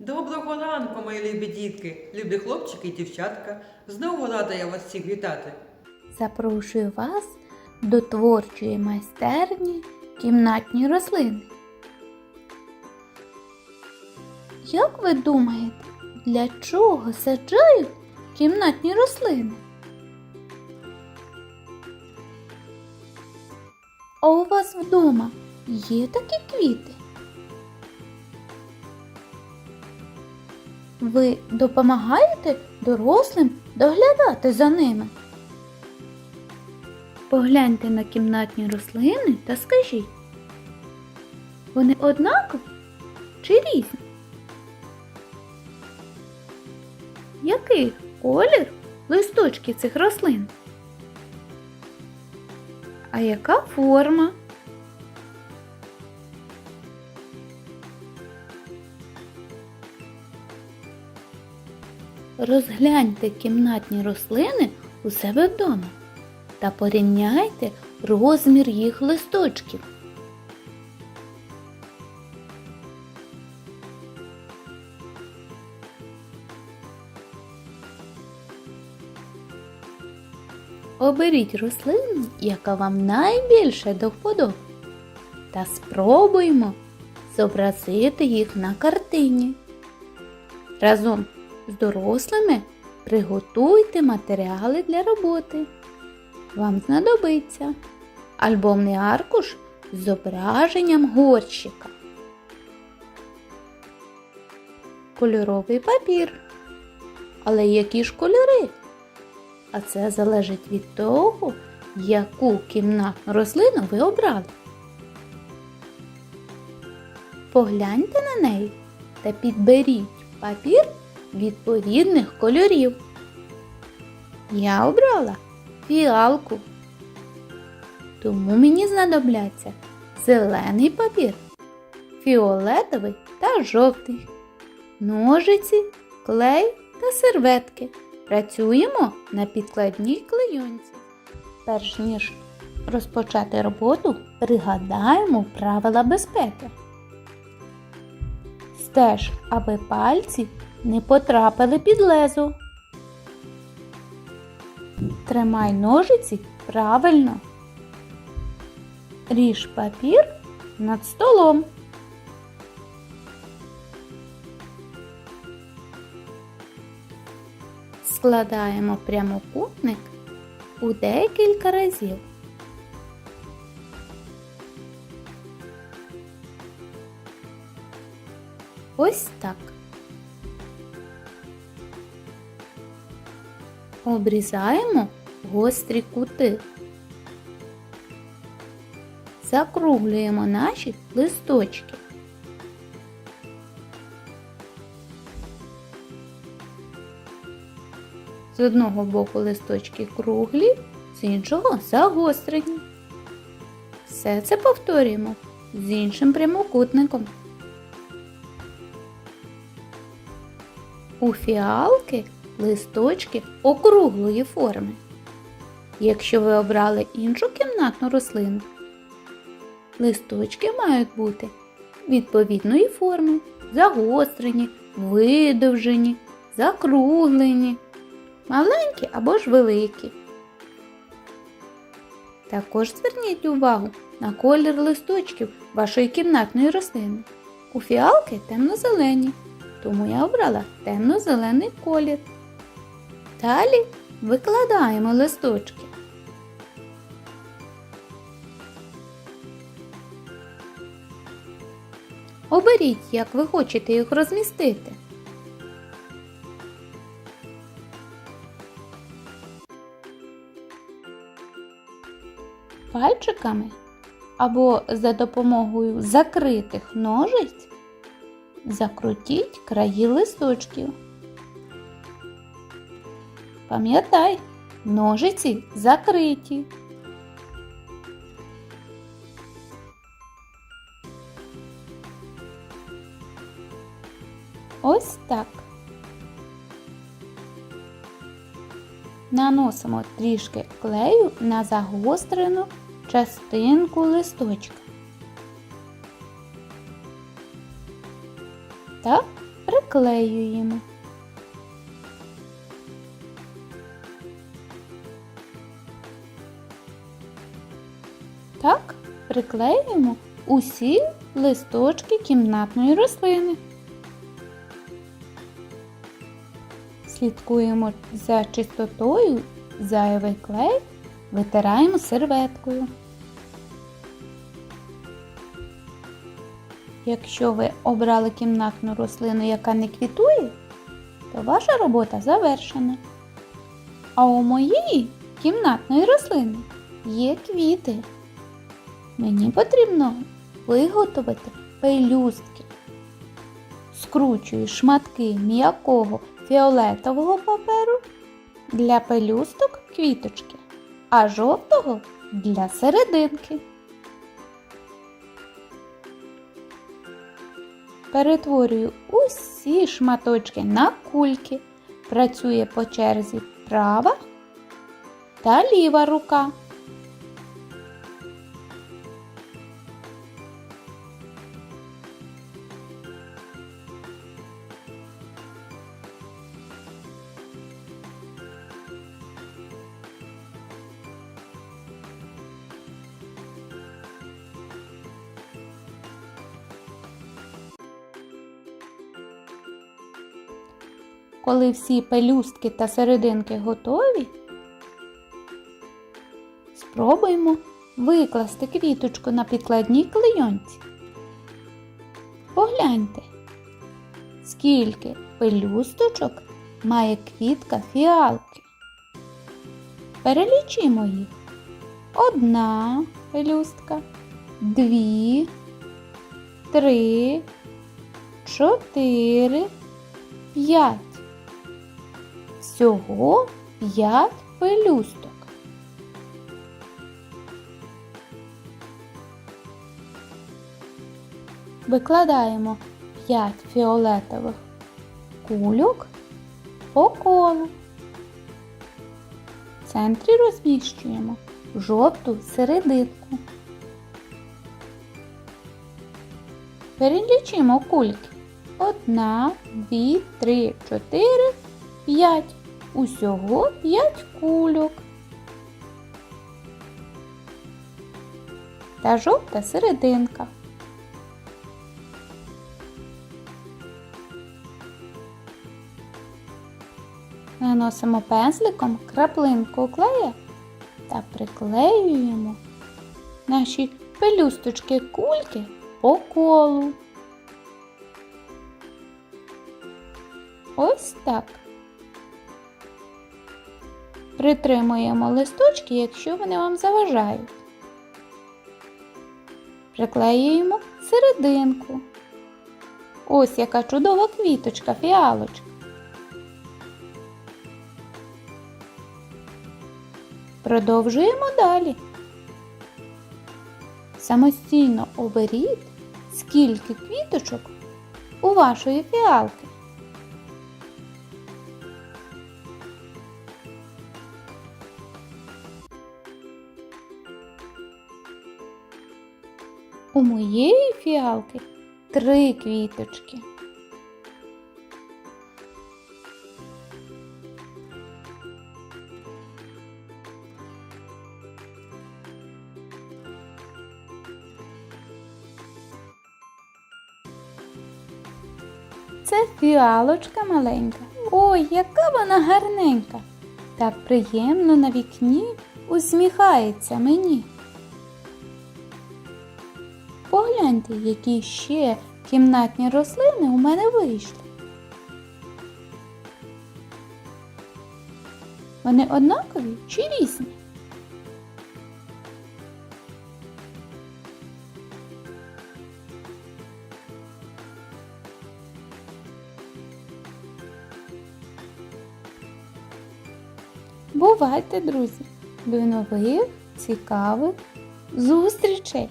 Доброго ранку, мої любі дітки, любі хлопчики і дівчатка. Знову рада я вас всіх вітати. Запрошую вас до творчої майстерні кімнатні рослини. Як ви думаєте, для чого саджають кімнатні рослини? А у вас вдома є такі квіти? Ви допомагаєте дорослим доглядати за ними? Погляньте на кімнатні рослини та скажіть, вони однакові чи різні? Який колір листочки цих рослин? А яка форма? Розгляньте кімнатні рослини у себе вдома та порівняйте розмір їх листочків. Оберіть рослину, яка вам найбільше до вподоби, та спробуймо зобразити їх на картині. Разом з дорослими приготуйте матеріали для роботи. Вам знадобиться альбомний аркуш з зображенням горщика, кольоровий папір. Але які ж кольори? А це залежить від того, яку кімнатну рослину ви обрали. Погляньте на неї та підберіть папір відповідних кольорів. Я обрала фіалку. Тому мені знадобляться зелений папір, фіолетовий та жовтий, ножиці, клей та серветки. Працюємо на підкладній клейонці. Перш ніж розпочати роботу, пригадаємо правила безпеки. Стеж, аби пальці не потрапили під лезо. Тримай ножиці правильно. Ріж папір над столом. Складаємо прямокутник у декілька разів. Ось так. Обрізаємо гострі кути. Закруглюємо наші листочки. З одного боку листочки круглі, з іншого загострені. Все це повторюємо з іншим прямокутником. У фіалки листочки округлої форми. Якщо ви обрали іншу кімнатну рослину, листочки мають бути відповідної форми, загострені, видовжені, закруглені, маленькі або ж великі. Також зверніть увагу на колір листочків вашої кімнатної рослини. У фіалки темно-зелені, тому я обрала темно-зелений колір. Далі викладаємо листочки. Оберіть, як ви хочете їх розмістити. Пальчиками або за допомогою закритих ножиць закрутіть краї листочків. Пам'ятай, ножиці закриті. Ось так. Наносимо трішки клею на загострену частинку листочка. Та приклеюємо. Так, приклеюємо усі листочки кімнатної рослини. Слідкуємо за чистотою, зайвий клей витираємо серветкою. Якщо ви обрали кімнатну рослину, яка не квітує, то ваша робота завершена. А у моєї кімнатної рослини є квіти. Мені потрібно виготовити пелюстки. Скручую шматки м'якого фіолетового паперу для пелюсток квіточки, а жовтого для серединки. Перетворюю усі шматочки на кульки. Працює по черзі права та ліва рука. Коли всі пелюстки та серединки готові, спробуємо викласти квіточку на підкладній клейонці. Погляньте, скільки пелюсточок має квітка фіалки. Перелічимо їх. Одна пелюстка, дві, три, чотири, п'ять. Всього 5 пелюсток. Викладаємо 5 фіолетових кульок по колу. В центрі розміщуємо жовту серединку. Перелічимо кульки. Одна, дві, три, чотири, п'ять. Усього п'ять кульок. Та жовта серединка. Наносимо пензликом краплинку клея та приклеюємо наші пелюсточки кульки по колу. Ось так. Притримуємо листочки, якщо вони вам заважають. Приклеюємо серединку. Ось яка чудова квіточка, фіалочка. Продовжуємо далі. Самостійно оберіть, скільки квіточок у вашої фіалки. У моєї фіалки три квіточки. Це фіалочка маленька. Ой, яка вона гарненька. Так приємно на вікні усміхається мені. Погляньте, які ще кімнатні рослини у мене вийшли. Вони однакові чи різні? Бувайте, друзі! До нових цікавих зустрічей!